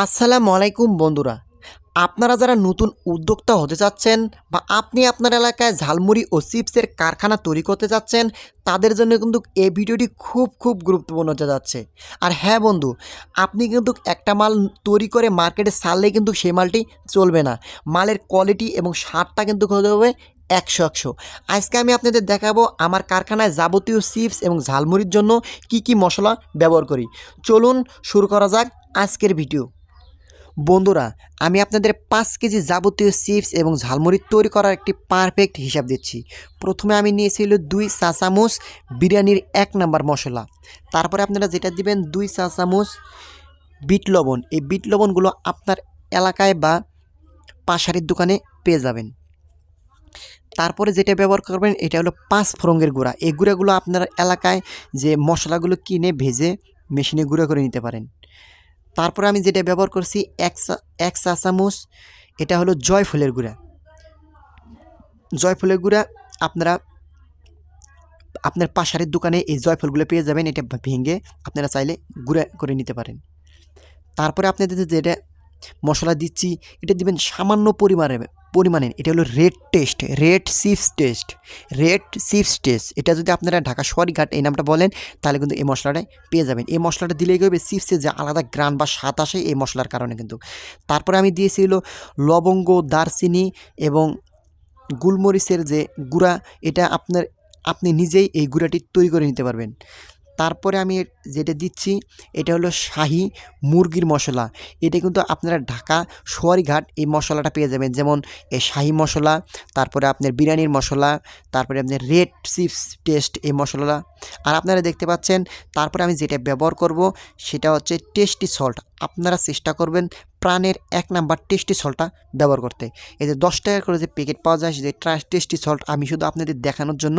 আসসালামু আলাইকুম, বন্ধুরা। আপনারা যারা নতুন উদ্যোক্তা হতে চাচ্ছেন বা আপনি আপনার এলাকায় ঝালমুড়ি ও চিপসের কারখানা তৈরি করতে চাচ্ছেন, তাদের জন্য কিন্তু এই ভিডিওটি খুব খুব গুরুত্বপূর্ণ হতে যাচ্ছে। আর হ্যাঁ বন্ধু, আপনি কিন্তু একটা মাল তৈরি করে মার্কেটে ছাড়লে কিন্তু সেই মালটি চলবে না। মালের কোয়ালিটি এবং স্বাদটা কিন্তু হতে হবে একশো একশো। আজকে আমি আপনাদের দেখাবো আমার কারখানায় যাবতীয় চিপস এবং ঝালমুড়ির জন্য কি কি মশলা ব্যবহার করি। চলুন শুরু করা যাক আজকের ভিডিও। বন্ধুরা, আমি আপনাদের পাঁচ কেজি যাবতীয় চিপস এবং ঝালমুড়ি তৈরি করার একটি পারফেক্ট হিসাব দিচ্ছি। প্রথমে আমি নিয়েছিল দুই চা চামচ বিরিয়ানির এক নাম্বার মশলা। তারপরে আপনারা যেটা দিবেন দুই চা চামচ বিট লবণ। এই বিট লবণগুলো আপনার এলাকায় বা পাশারির দোকানে পেয়ে যাবেন। তারপরে যেটা ব্যবহার করবেন, এটা হলো পাঁচ ফোড়ঙ্গের গুঁড়া। এই গুঁড়াগুলো আপনার এলাকায় যে মশলাগুলো কিনে ভেজে মেশিনে গুঁড়ো করে নিতে পারেন। তারপরে আমি যেটা ব্যবহার করছি, এক চা চামচ, এটা হলো জয়ফুলের গুঁড়া। জয়ফুলের গুঁড়া আপনারা, আপনার পাশারের দোকানে এই জয়ফলগুলো পেয়ে যাবেন, এটা ভেঙে আপনারা চাইলে গুঁড়া করে নিতে পারেন। তারপরে আপনাদের যেটা মশলা দিচ্ছি, এটা দিবেন সামান্য পরিমাণে পরিমাণে এটা হলো red taste red chips taste red chips taste এটা যদি আপনারা ঢাকা সরিঘাট এই নামটা বলেন, তাহলে কিন্তু এই মশলাটাই পেয়ে যাবেন। এই মশলাটা দিলেই হবে? চিপসের যে আলাদা গ্রান বা স্বাদ আসে এই মশলার কারণে কিন্তু। তারপরে আমি দিয়েছি হলো লবঙ্গ, দারচিনি এবং গুলমরিচের যে গুঁড়া, এটা আপনার, আপনি নিজেই এই গুঁড়াটি তৈরি করে নিতে পারবেন। তারপরে আমি যেটা দিচ্ছি, এটা হলো শাহি মুরগির মশলা। এটা কিন্তু আপনারা ঢাকা সোয়ারিঘাট এই মশলাটা পেয়ে যাবেন। যেমন এই শাহি মশলা, তারপরে আপনার বিরিয়ানির মশলা, তারপরে আপনার রেড চিপস টেস্ট এই মশলা। আর আপনারা দেখতে পাচ্ছেন, তারপরে আমি যেটা ব্যবহার করব, সেটা হচ্ছে টেস্টি সল্ট। আপনারা চেষ্টা করবেন প্রাণের এক নাম্বার টেস্টি সল্টটা ব্যবহার করতে। এই যে দশ টাকা করে যে প্যাকেট পাওয়া যায় যে টেস্টি সল্ট আমি শুধু আপনাদের দেখানোর জন্য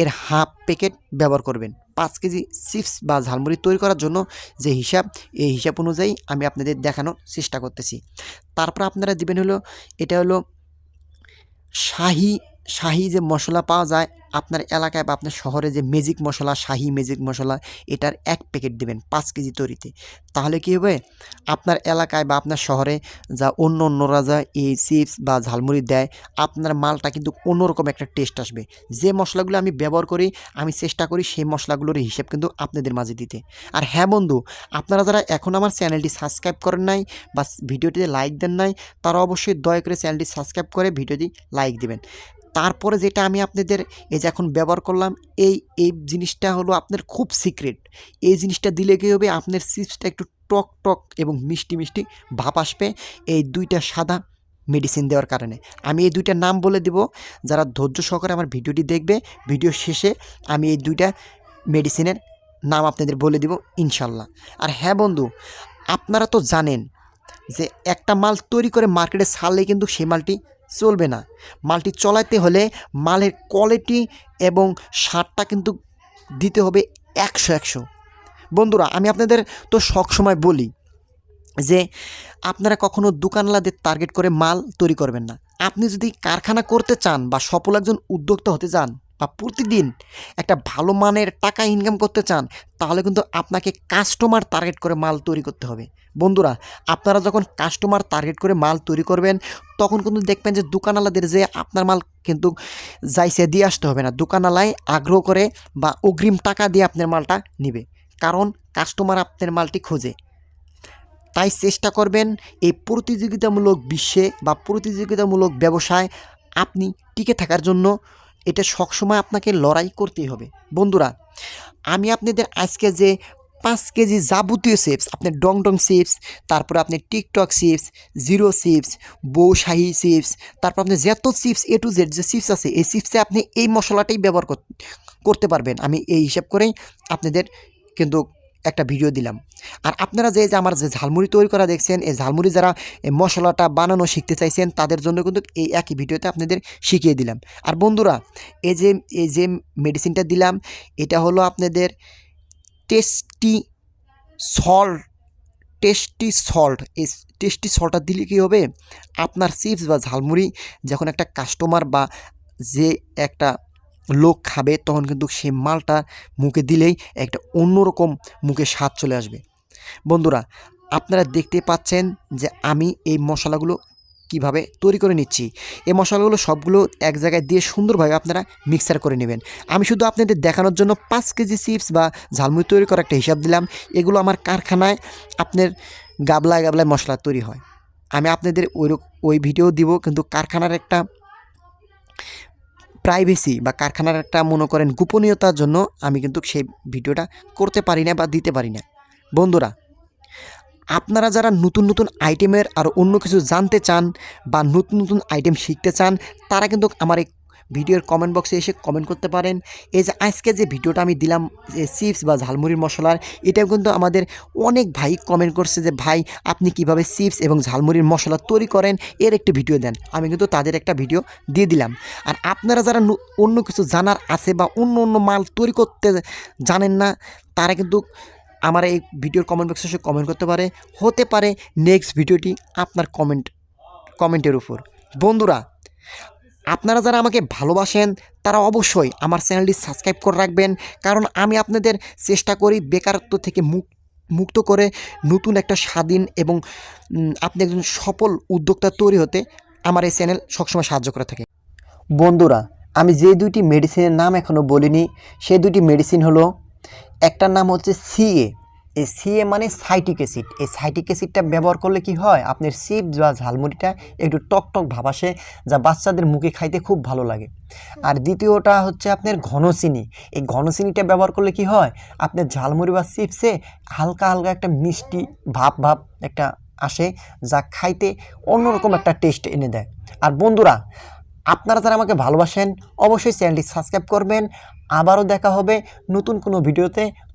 এর হাফ প্যাকেট ব্যবহার করবেন। পাঁচ কেজি চিপস বা ঝালমুড়ি তৈরি করার জন্য যে হিসাব, এই হিসাব অনুযায়ী আমি আপনাদের দেখানোর চেষ্টা করতেছি। তারপর আপনারা দিবেন হলো, এটা হলো শাহি শাহি যে মশলা পাওয়া যায় আপনার এলাকায় বা আপনার শহরে যে ম্যাজিক মশলা, শাহি ম্যাজিক মশলা, এটার এক প্যাকেট দেবেন, পাঁচ কেজি তৈরিতে। তাহলে কী হবে? আপনার এলাকায় বা আপনার শহরে যা অন্য অন্যরা যা এই চিপস বা ঝালমুড়ি দেয়, আপনার মালটা কিন্তু অন্যরকম একটা টেস্ট আসবে। যে মশলাগুলো আমি ব্যবহার করি, আমি চেষ্টা করি সেই মশলাগুলোর হিসেব কিন্তু আপনাদের মাঝে দিতে। আর হ্যাঁ বন্ধু, আপনারা যারা এখন আমার চ্যানেলটি সাবস্ক্রাইব করেন নাই বা ভিডিওটিতে লাইক দেন নাই, তারা অবশ্যই দয়া করে চ্যানেলটি সাবস্ক্রাইব করে ভিডিওটি লাইক দিবেন। তারপরে যেটা আমি আপনাদের এই যে এখন ব্যবহার করলাম, এই এই জিনিসটা হলো আপনার খুব সিক্রেট এই জিনিসটা দিলে কী হবে? আপনার চিপসটা একটু টক টক এবং মিষ্টি মিষ্টি ভাব আসবে এই দুইটা সাদা মেডিসিন দেওয়ার কারণে। আমি এই দুইটা নাম বলে দেব, যারা ধৈর্য সহকারে আমার ভিডিওটি দেখবে, ভিডিও শেষে আমি এই দুইটা মেডিসিনের নাম আপনাদের বলে দেব ইনশাল্লাহ। আর হ্যাঁ বন্ধু, আপনারা তো জানেন যে একটা মাল তৈরি করে মার্কেটে ছাড়লে কিন্তু সেই মালটি চলবে না। মালটি চলাইতে হলে মালের কোয়ালিটি এবং সারটা কিন্তু দিতে হবে একশো একশো। বন্ধুরা, আমি আপনাদের তো সবসময় বলি যে, আপনারা কখনো দোকানওয়ালাদের টার্গেট করে মাল তৈরি করবেন না। আপনি যদি কারখানা করতে চান বা সফল একজন উদ্যোক্তা হতে চান বা প্রতিদিন একটা ভালো মানের টাকা ইনকাম করতে চান, তাহলে কিন্তু আপনাকে কাস্টমার টার্গেট করে মাল তৈরি করতে হবে। বন্ধুরা, আপনারা যখন কাস্টমার টার্গেট করে মাল তৈরি করবেন, তখন কিন্তু দেখবেন যে দোকানওয়ালাদের যে আপনার মাল কিন্তু যাইছে দিয়ে আসতে হবে না। দোকানওয়ালায় আগ্রহ করে বা অগ্রিম টাকা দিয়ে আপনার মালটা নেবে। কারণ কাস্টমার আপনার মালটি খোঁজে। তাই চেষ্টা করবেন এই প্রতিযোগিতামূলক বিশ্বে বা প্রতিযোগিতামূলক ব্যবসায় আপনি টিকে থাকার জন্য এটা সবসময় আপনাকে লড়াই করতেই হবে। বন্ধুরা, আমি আপনাদের আজকে যে পাঁচ কেজি যাবতীয় চিপস আপনার ডং ডং চিপস তারপরে আপনি টিকটক চিপস জিরো চিপস বৌশাহী চিপস তারপর আপনি যত চিপস এ টু জেড যে চিপস আছে, এই চিপসে আপনি এই মশলাটাই ব্যবহার করতে পারবেন। আমি এই হিসাব করেই আপনাদের কিন্তু একটা ভিডিও দিলাম। আর আপনারা যে যে আমার যে ঝালমুড়ি তৈরি করা দেখছেন, এই ঝালমুড়ি যারা মশলাটা বানানো শিখতে চাইছেন, তাদের জন্য কিন্তু এই একই ভিডিওতে আপনাদের শিখিয়ে দিলাম। আর বন্ধুরা, এই যে এই যে মেডিসিনটা দিলাম, এটা হলো আপনাদের টেস্টি সল্ট টেস্টি সল্ট এই টেস্টি সল্টটা দিলে কী হবে? আপনার চিপস বা ঝালমুড়ি যখন একটা কাস্টমার বা যে একটা লোক খাবে, তখন কিন্তু সে মালটা মুখে দিলেই একটা অন্যরকম মুখে স্বাদ চলে আসবে। বন্ধুরা, আপনারা দেখতে পাচ্ছেন যে আমি এই মশলাগুলো কীভাবে তৈরি করে নিচ্ছি। এই মশলাগুলো সবগুলো এক জায়গায় দিয়ে সুন্দরভাবে আপনারা মিক্সার করে নেবেন। আমি শুধু আপনাদের দেখানোর জন্য পাঁচ কেজি চিপস বা ঝালমুড়ি তৈরি করার একটা হিসাব দিলাম। এগুলো আমার কারখানায় আপনার গাবলায় গাবলায় মশলা তৈরি হয়। আমি আপনাদের ওই ওই ভিডিও দিব, কিন্তু কারখানার একটা প্রাইভেসি বা কারখানার একটা, মনে করেন, গোপনীয়তার জন্য আমি কিন্তু সেই ভিডিওটা করতে পারি না বা দিতে পারি না। বন্ধুরা, আপনারা যারা নতুন নতুন আইটেমের আর অন্য কিছু জানতে চান বা নতুন নতুন আইটেম শিখতে চান, তারা কিন্তু আমার এই ভিডিওর কমেন্ট বক্সে এসে কমেন্ট করতে পারেন। এই যে আজকে যে ভিডিওটা আমি দিলাম চিপস বা ঝালমুড়ির মশলার, এটাও কিন্তু আমাদের অনেক ভাই কমেন্ট করছে যে, ভাই, আপনি কীভাবে চিপস এবং ঝালমুড়ির মশলা তৈরি করেন? এর একটি ভিডিও দেন। আমি কিন্তু তাদের একটা ভিডিও দিয়ে দিলাম। আর আপনারা যারা অন্য কিছু জানার আছে বা অন্য অন্য মাল তৈরি করতে জানেন না, তারা কিন্তু আমার এই ভিডিওর কমেন্ট বক্সে এসে কমেন্ট করতে পারে। হতে পারে নেক্সট ভিডিওটি আপনার কমেন্ট কমেন্টের উপর। বন্ধুরা আপনারা যারা আমাকে ভালোবাসেন, তারা অবশ্যই আমার চ্যানেলটি সাবস্ক্রাইব করে রাখবেন। কারণ আমি আপনাদের চেষ্টা করি বেকারত্ব থেকে মুক, মুক্ত করে নতুন একটা স্বাধীন এবং আপনি একজন সফল উদ্যোক্তা তৈরি হতে আমার এই চ্যানেল সবসময় সাহায্য করে থাকে। বন্ধুরা, আমি যে দুইটি মেডিসিনের নাম এখনও বলিনি সেই দুইটি মেডিসিন হলো, একটার নাম হচ্ছে সিএ এই সিএ মানে সাইটিক অ্যাসিড এই সাইটিক অ্যাসিডটা ব্যবহার করলে কি হয়? আপনার চিপ বা ঝালমুড়িটা একটু টক টক ভাব আসে, যা বাচ্চাদের মুখে খাইতে খুব ভালো লাগে। আর দ্বিতীয়টা হচ্ছে আপনার ঘন চিনি। এই ঘন চিনিটা ব্যবহার করলে কি হয়? আপনার ঝালমুড়ি বা চিপসে হালকা হালকা একটা মিষ্টি ভাব ভাব একটা আসে, যা খাইতে অন্যরকম একটা টেস্ট এনে দেয়। আর বন্ধুরা, আপনারা যারা আমাকে ভালোবাসেন, অবশ্যই চ্যানেলটি সাবস্ক্রাইব করবেন। আবারও দেখা হবে নতুন কোনো ভিডিওতে।